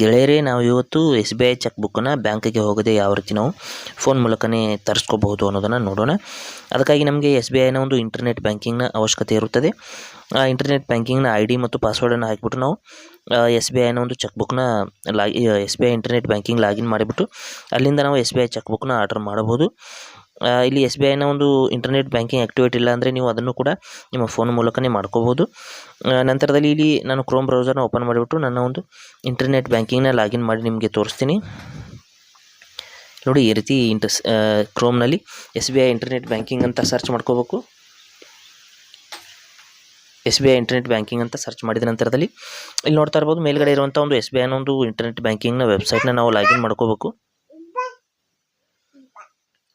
ಗೆಳೆಯರೇ, ನಾವು ಇವತ್ತು ಎಸ್ ಬಿ ಐ ಚೆಕ್ ಬುಕ್ಕನ್ನು ಬ್ಯಾಂಕಿಗೆ ಹೋಗದೆ ಯಾವ ರೀತಿ ನಾವು ಫೋನ್ ಮೂಲಕನೇ ತರಿಸ್ಕೋಬಹುದು ಅನ್ನೋದನ್ನು ನೋಡೋಣ. ಅದಕ್ಕಾಗಿ ನಮಗೆ ಎಸ್ ಬಿ ಐನ ಒಂದು ಇಂಟರ್ನೆಟ್ ಬ್ಯಾಂಕಿಂಗ್ನ ಅವಶ್ಯಕತೆ ಇರುತ್ತದೆ. ಆ ಇಂಟರ್ನೆಟ್ ಬ್ಯಾಂಕಿಂಗ್ನ ಐ ಡಿ ಮತ್ತು ಪಾಸ್ವರ್ಡನ್ನು ಹಾಕಿಬಿಟ್ಟು ನಾವು ಎಸ್ ಬಿ ಐನ ಒಂದು ಚೆಕ್ ಬುಕ್ನ ಲಾಗಿ S B I internet banking login ಮಾಡಿಬಿಟ್ಟು ಅಲ್ಲಿಂದ ನಾವು ಎಸ್ ಬಿ ಐ ಚೆಕ್ ಬುಕ್ನ ಆರ್ಡರ್ ಮಾಡಬಹುದು. ಇಲ್ಲಿ ಎಸ್ ಬಿ ಐನ ಒಂದು ಇಂಟರ್ನೆಟ್ ಬ್ಯಾಂಕಿಂಗ್ ಆ್ಯಕ್ಟಿವೇಟ್ ಇಲ್ಲ ಅಂದರೆ ನೀವು ಅದನ್ನು ಕೂಡ ನಿಮ್ಮ ಫೋನ್ ಮೂಲಕನೇ ಮಾಡ್ಕೋಬೋದು ನಂತರದಲ್ಲಿ ಇಲ್ಲಿ ನಾನು ಕ್ರೋಮ್ ಬ್ರೌಸರ್ನ ಓಪನ್ ಮಾಡಿಬಿಟ್ಟು ನನ್ನ ಒಂದು ಇಂಟರ್ನೆಟ್ ಬ್ಯಾಂಕಿಂಗ್ನ ಲಾಗಿನ್ ಮಾಡಿ ನಿಮಗೆ ತೋರಿಸ್ತೀನಿ. ನೋಡಿ ಈ ರೀತಿ ಇಂಟರ್ಸ್ ಕ್ರೋಮ್ನಲ್ಲಿ S B I internet banking ಅಂತ ಸರ್ಚ್ ಮಾಡ್ಕೋಬೇಕು. S B I internet banking ಅಂತ ಸರ್ಚ್ ಮಾಡಿದ ನಂತರದಲ್ಲಿ ಇಲ್ಲಿ ನೋಡ್ತಾ ಇರ್ಬೋದು, ಮೇಲ್ಗಡೆ ಇರುವಂಥ ಒಂದು ಎಸ್ ಬಿ ಐನ ಒಂದು ಇಂಟರ್ನೆಟ್ ಬ್ಯಾಂಕಿಂಗ್ನ ವೆಬ್ಸೈಟ್ನ ನಾವು ಲಾಗಿನ್ ಮಾಡ್ಕೋಬೇಕು.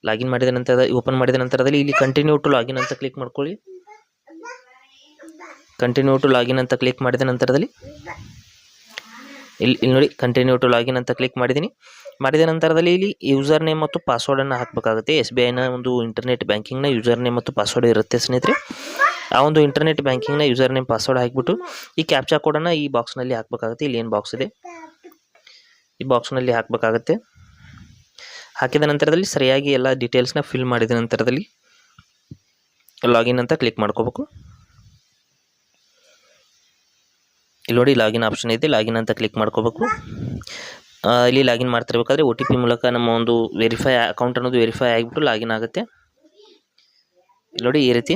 ಲಾಗಿನ್ ಮಾಡಿದ ನಂತರ, ಓಪನ್ ಮಾಡಿದ ನಂತರದಲ್ಲಿ ಇಲ್ಲಿ ಕಂಟಿನ್ಯೂ ಟು ಲಾಗಿನ್ ಅಂತ ಕ್ಲಿಕ್ ಮಾಡ್ಕೊಳ್ಳಿ. ಕಂಟಿನ್ಯೂ ಟು ಲಾಗಿನ್ ಅಂತ ಕ್ಲಿಕ್ ಮಾಡಿದ ನಂತರದಲ್ಲಿ. ಇಲ್ಲಿ ಇಲ್ಲಿ ನೋಡಿ ಕಂಟಿನ್ಯೂ ಟು ಲಾಗಿನ್ ಅಂತ ಕ್ಲಿಕ್ ಮಾಡಿದ್ದೀನಿ. ಮಾಡಿದ ನಂತರದಲ್ಲಿ ಇಲ್ಲಿ ಯೂಸರ್ ನೇಮ್ ಮತ್ತು ಪಾಸ್ವರ್ಡನ್ನು ಹಾಕಬೇಕಾಗುತ್ತೆ. ಎಸ್ ಬಿ ಐನ ಒಂದು ಇಂಟರ್ನೆಟ್ ಬ್ಯಾಂಕಿಂಗ್ನ ಯೂಸರ್ ನೇಮ್ ಮತ್ತು ಪಾಸ್ವರ್ಡ್ ಇರುತ್ತೆ ಸ್ನೇಹಿತರೆ. ಆ ಒಂದು ಇಂಟರ್ನೆಟ್ ಬ್ಯಾಂಕಿಂಗ್ನ ಯೂಸರ್ ನೇಮ್ ಪಾಸ್ವರ್ಡ್ ಹಾಕಿಬಿಟ್ಟು ಈ ಕ್ಯಾಪ್ಚಾ ಕೋಡನ್ನು ಈ ಬಾಕ್ಸ್ನಲ್ಲಿ ಹಾಕಬೇಕಾಗುತ್ತೆ. ಇಲ್ಲಿ ಏನು ಬಾಕ್ಸ್ ಇದೆ? ಈ ಬಾಕ್ಸ್ನಲ್ಲಿ ಹಾಕಬೇಕಾಗುತ್ತೆ. ಹಾಕಿದ ನಂತರದಲ್ಲಿ ಸರಿಯಾಗಿ ಎಲ್ಲ ಡೀಟೇಲ್ಸ್ನ ಫಿಲ್ ಮಾಡಿದ ನಂತರದಲ್ಲಿ ಲಾಗಿನ್ ಅಂತ ಕ್ಲಿಕ್ ಮಾಡ್ಕೋಬೇಕು. ಇಲ್ಲಿ ನೋಡಿ ಲಾಗಿನ್ ಆಪ್ಷನ್ ಇದೆ ಲಾಗಿನ್ ಅಂತ ಕ್ಲಿಕ್ ಮಾಡ್ಕೋಬೇಕು. ಇಲ್ಲಿ ಲಾಗಿನ್ ಮಾಡ್ತಿರ್ಬೇಕಾದ್ರೆ ಒ ಟಿ ಪಿ ಮೂಲಕ ನಮ್ಮ ಒಂದು ವೆರಿಫೈ ಅಕೌಂಟ್ ಅನ್ನೋದು ವೆರಿಫೈ ಆಗಿಬಿಟ್ಟು ಲಾಗಿನ್ ಆಗುತ್ತೆ. ಇಲ್ಲಿ ನೋಡಿ ಈ ರೀತಿ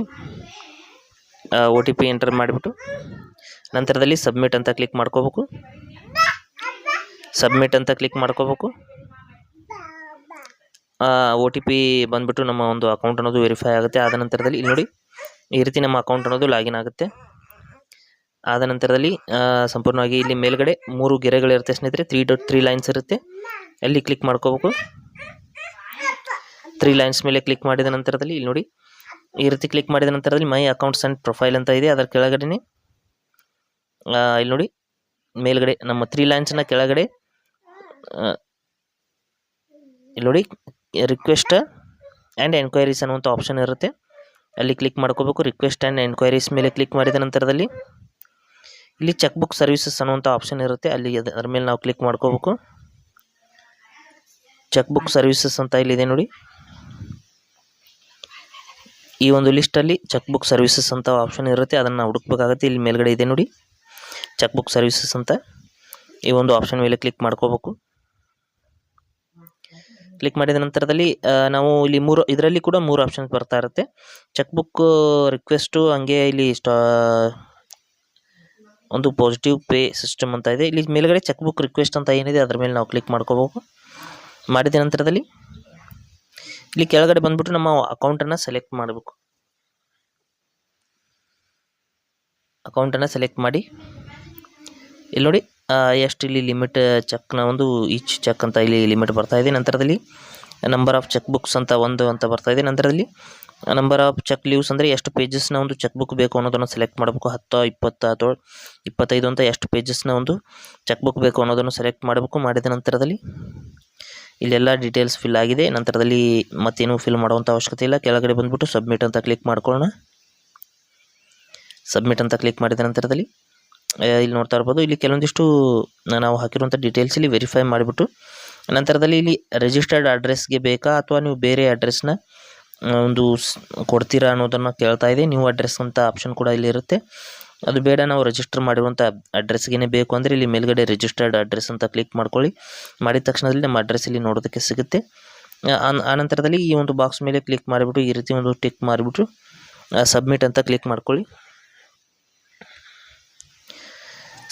ಒ ಟಿ ಪಿ ಎಂಟರ್ ಮಾಡಿಬಿಟ್ಟು ನಂತರದಲ್ಲಿ ಸಬ್ಮಿಟ್ ಅಂತ ಕ್ಲಿಕ್ ಮಾಡ್ಕೋಬೇಕು. ಸಬ್ಮಿಟ್ ಅಂತ ಕ್ಲಿಕ್ ಮಾಡ್ಕೋಬೇಕು. ಒ ಟಿ ಪಿ ಬಂದ್ಬಿಟ್ಟು ನಮ್ಮ ಒಂದು ಅಕೌಂಟ್ ಅನ್ನೋದು ವೆರಿಫೈ ಆಗುತ್ತೆ. ಆದ ನಂತರದಲ್ಲಿ ಇಲ್ಲಿ ನೋಡಿ, ಈ ರೀತಿ ನಮ್ಮ ಅಕೌಂಟ್ ಅನ್ನೋದು ಲಾಗಿನ್ ಆಗುತ್ತೆ. ಆದ ನಂತರದಲ್ಲಿ ಸಂಪೂರ್ಣವಾಗಿ ಇಲ್ಲಿ ಮೇಲ್ಗಡೆ ಮೂರು ಗೆರೆಗಳಿರುತ್ತೆ ಸ್ನೇಹಿತರೆ. ತ್ರೀ ಡಾಟ್ ತ್ರೀ ಲೈನ್ಸ್ ಇರುತ್ತೆ. ಅಲ್ಲಿ ಕ್ಲಿಕ್ ಮಾಡ್ಕೋಬೇಕು. ತ್ರೀ ಲೈನ್ಸ್ ಮೇಲೆ ಕ್ಲಿಕ್ ಮಾಡಿದ ನಂತರದಲ್ಲಿ ಇಲ್ಲಿ ನೋಡಿ, ಈ ರೀತಿ ಕ್ಲಿಕ್ ಮಾಡಿದ ನಂತರದಲ್ಲಿ ಮೈ ಅಕೌಂಟ್ಸ್ ಆ್ಯಂಡ್ ಪ್ರೊಫೈಲ್ ಅಂತ ಇದೆ. ಅದರ ಕೆಳಗಡೆ ಇಲ್ಲಿ ನೋಡಿ, ಮೇಲ್ಗಡೆ ನಮ್ಮ ತ್ರೀ ಲೈನ್ಸ್ನ ಕೆಳಗಡೆ ಇಲ್ಲಿ ನೋಡಿ ರಿಕ್ವೆಸ್ಟ್ ಆ್ಯಂಡ್ ಎನ್ಕ್ವೈರೀಸ್ ಅನ್ನುವಂಥ ಆಪ್ಷನ್ ಇರುತ್ತೆ. ಅಲ್ಲಿ ಕ್ಲಿಕ್ ಮಾಡ್ಕೋಬೇಕು. ರಿಕ್ವೆಸ್ಟ್ ಆ್ಯಂಡ್ ಎನ್ಕ್ವೈರೀಸ್ ಮೇಲೆ ಕ್ಲಿಕ್ ಮಾಡಿದ ನಂತರದಲ್ಲಿ ಇಲ್ಲಿ ಚೆಕ್ ಬುಕ್ ಸರ್ವಿಸಸ್ ಅನ್ನುವಂಥ ಆಪ್ಷನ್ ಇರುತ್ತೆ. ಅಲ್ಲಿ ಅದರ ಮೇಲೆ ನಾವು ಕ್ಲಿಕ್ ಮಾಡ್ಕೋಬೇಕು. ಚೆಕ್ ಬುಕ್ ಸರ್ವಿಸಸ್ ಅಂತ ಇಲ್ಲಿದೆ ನೋಡಿ. ಈ ಒಂದು ಲಿಸ್ಟಲ್ಲಿ ಚೆಕ್ ಬುಕ್ ಸರ್ವಿಸಸ್ ಅಂತ ಆಪ್ಷನ್ ಇರುತ್ತೆ. ಅದನ್ನು ಹುಡುಕ್ಬೇಕಾಗತ್ತೆ. ಇಲ್ಲಿ ಮೇಲ್ಗಡೆ ಇದೆ ನೋಡಿ. ಚೆಕ್ ಬುಕ್ ಸರ್ವಿಸಸ್ ಅಂತ ಈ ಒಂದು ಆಪ್ಷನ್ ಮೇಲೆ ಕ್ಲಿಕ್ ಮಾಡ್ಕೋಬೇಕು. ಕ್ಲಿಕ್ ಮಾಡಿದ ನಂತರದಲ್ಲಿ ನಾವು ಇಲ್ಲಿ ಮೂರು, ಇದರಲ್ಲಿ ಕೂಡ ಮೂರು ಆಪ್ಷನ್ಸ್ ಬರ್ತಾ ಇರುತ್ತೆ. ಚೆಕ್ ಬುಕ್ ರಿಕ್ವೆಸ್ಟು ಹಂಗೆ ಇಲ್ಲಿ ಒಂದು ಪಾಸಿಟಿವ್ ಪೇ ಸಿಸ್ಟಮ್ ಅಂತ ಇದೆ. ಇಲ್ಲಿ ಮೇಲ್ಗಡೆ ಚೆಕ್ ಬುಕ್ ರಿಕ್ವೆಸ್ಟ್ ಅಂತ ಏನಿದೆ, ಅದ್ರ ಮೇಲೆ ನಾವು ಕ್ಲಿಕ್ ಮಾಡ್ಕೋಬೇಕು ಮಾಡಿದ ನಂತರದಲ್ಲಿ, ಇಲ್ಲಿ ಕೆಳಗಡೆ ಬಂದ್ಬಿಟ್ಟು ನಮ್ಮ ಅಕೌಂಟನ್ನು ಸೆಲೆಕ್ಟ್ ಮಾಡಬೇಕು. ಅಕೌಂಟನ್ನು ಸೆಲೆಕ್ಟ್ ಮಾಡಿ. ಇಲ್ಲಿ ನೋಡಿ ಎಷ್ಟು ಇಲ್ಲಿ ಲಿಮಿಟ್ ಚೆಕ್ನ ಒಂದು ಈಚ್ ಚೆಕ್ ಅಂತ ಇಲ್ಲಿ ಲಿಮಿಟ್ ಬರ್ತಾ ಇದೆ. ನಂತರದಲ್ಲಿ ನಂಬರ್ ಆಫ್ ಚೆಕ್ ಬುಕ್ಸ್ ಅಂತ ಒಂದು ಅಂತ ಬರ್ತಾ ಇದೆ. ನಂತರದಲ್ಲಿ ನಂಬರ್ ಆಫ್ ಚೆಕ್ ಲೀವ್ಸ್ ಅಂದರೆ ಎಷ್ಟು ಪೇಜಸ್ನ ಒಂದು ಚೆಕ್ ಬುಕ್ ಬೇಕು ಅನ್ನೋದನ್ನು ಸೆಲೆಕ್ಟ್ ಮಾಡಬೇಕು. ಹತ್ತು, ಇಪ್ಪತ್ತು, ಅಥವಾ ಇಪ್ಪತ್ತೈದು ಅಂತ ಎಷ್ಟು ಪೇಜಸ್ನ ಒಂದು ಚೆಕ್ ಬುಕ್ ಬೇಕು ಅನ್ನೋದನ್ನು ಸೆಲೆಕ್ಟ್ ಮಾಡಬೇಕು. ಮಾಡಿದ ನಂತರದಲ್ಲಿ ಇಲ್ಲೆಲ್ಲ ಡೀಟೇಲ್ಸ್ ಫಿಲ್ ಆಗಿದೆ. ನಂತರದಲ್ಲಿ ಮತ್ತೇನು ಫಿಲ್ ಮಾಡುವಂಥ ಅವಶ್ಯಕತೆ ಇಲ್ಲ. ಕೆಳಗಡೆ ಬಂದುಬಿಟ್ಟು ಸಬ್ಮಿಟ್ ಅಂತ ಕ್ಲಿಕ್ ಮಾಡ್ಕೊಳ್ಳೋಣ. ಸಬ್ಮಿಟ್ ಅಂತ ಕ್ಲಿಕ್ ಮಾಡಿದ ನಂತರದಲ್ಲಿ ಇಲ್ಲಿ ನೋಡ್ತಾ ಇರ್ಬೋದು. ಇಲ್ಲಿ ಕೆಲವೊಂದಿಷ್ಟು ನಾವು ಹಾಕಿರುವಂಥ ಡೀಟೇಲ್ಸ್ ಇಲ್ಲಿ ವೆರಿಫೈ ಮಾಡಿಬಿಟ್ಟು, ನಂತರದಲ್ಲಿ ಇಲ್ಲಿ ರಿಜಿಸ್ಟರ್ಡ್ ಅಡ್ರೆಸ್ಗೆ ಬೇಕಾ ಅಥವಾ ನೀವು ಬೇರೆ ಅಡ್ರೆಸ್ನ ಒಂದು ಕೊಡ್ತೀರಾ ಅನ್ನೋದನ್ನು ಕೇಳ್ತಾ ಇದೆ. ನ್ಯೂ ಅಡ್ರೆಸ್ ಅಂತ ಆಪ್ಷನ್ ಕೂಡ ಇಲ್ಲಿ ಇರುತ್ತೆ. ಅದು ಬೇಡ, ನಾವು ರಿಜಿಸ್ಟರ್ ಮಾಡಿರುವಂಥ ಅಡ್ರೆಸ್ಗೆ ಬೇಕು ಅಂದರೆ ಇಲ್ಲಿ ಮೇಲ್ಗಡೆ ರಿಜಿಸ್ಟರ್ಡ್ ಅಡ್ರೆಸ್ ಅಂತ ಕ್ಲಿಕ್ ಮಾಡ್ಕೊಳ್ಳಿ. ಮಾಡಿದ ತಕ್ಷಣದಲ್ಲಿ ನಮ್ಮ ಅಡ್ರೆಸ್ ಇಲ್ಲಿ ನೋಡೋದಕ್ಕೆ ಸಿಗುತ್ತೆ. ಆನಂತರದಲ್ಲಿ ಈ ಒಂದು ಬಾಕ್ಸ್ ಮೇಲೆ ಕ್ಲಿಕ್ ಮಾಡಿಬಿಟ್ಟು ಈ ರೀತಿ ಒಂದು ಟಿಕ್ ಮಾಡಿಬಿಟ್ಟು ಸಬ್ಮಿಟ್ ಅಂತ ಕ್ಲಿಕ್ ಮಾಡ್ಕೊಳ್ಳಿ.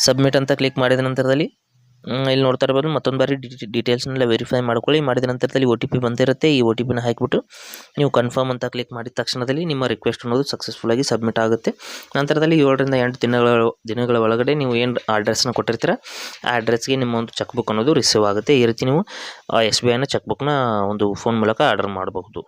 ಸಬ್ಮಿಟ್ ಅಂತ ಕ್ಲಿಕ್ ಮಾಡಿದ ನಂತರದಲ್ಲಿ ಇಲ್ಲಿ ನೋಡ್ತಾ ಇರ್ಬೋದು, ಮತ್ತೊಂದು ಬಾರಿ ಡೀಟೇಲ್ಸ್ನೆಲ್ಲ ವೆರಿಫೈ ಮಾಡ್ಕೊಳ್ಳಿ. ಮಾಡಿದ ನಂತರದಲ್ಲಿ ಒ ಟಿ ಪಿ ಬಂದಿರುತ್ತೆ. ಈ ಒ ಟಿ ಪಿನ ಹಾಕಿಬಿಟ್ಟು ನೀವು ಕನ್ಫರ್ಮ್ ಅಂತ ಕ್ಲಿಕ್ ಮಾಡಿದ ತಕ್ಷಣದಲ್ಲಿ ನಿಮ್ಮ ರಿಕ್ವೆಸ್ಟ್ ಅನ್ನೋದು ಸಕ್ಸಸ್ಫುಲ್ಲಾಗಿ ಸಬ್ಮಿಟ್ ಆಗುತ್ತೆ. ನಂತರದಲ್ಲಿ ಏಳರಿಂದ ಎಂಟು ದಿನಗಳ ದಿನಗಳ ಒಳಗಡೆ ನೀವು ಏನು ಅಡ್ರೆಸ್ನ ಕೊಟ್ಟಿರ್ತೀರ, ಆ ಅಡ್ರೆಸ್ಗೆ ನಿಮ್ಮ ಒಂದು ಚೆಕ್ ಬುಕ್ ಅನ್ನೋದು ರಿಸೀವ್ ಆಗುತ್ತೆ. ಈ ರೀತಿ ನೀವು ಎಸ್ ಬಿ ಐನ ಚೆಕ್ಬುಕ್ನ ಒಂದು ಫೋನ್ ಮೂಲಕ ಆರ್ಡರ್ ಮಾಡಬಹುದು.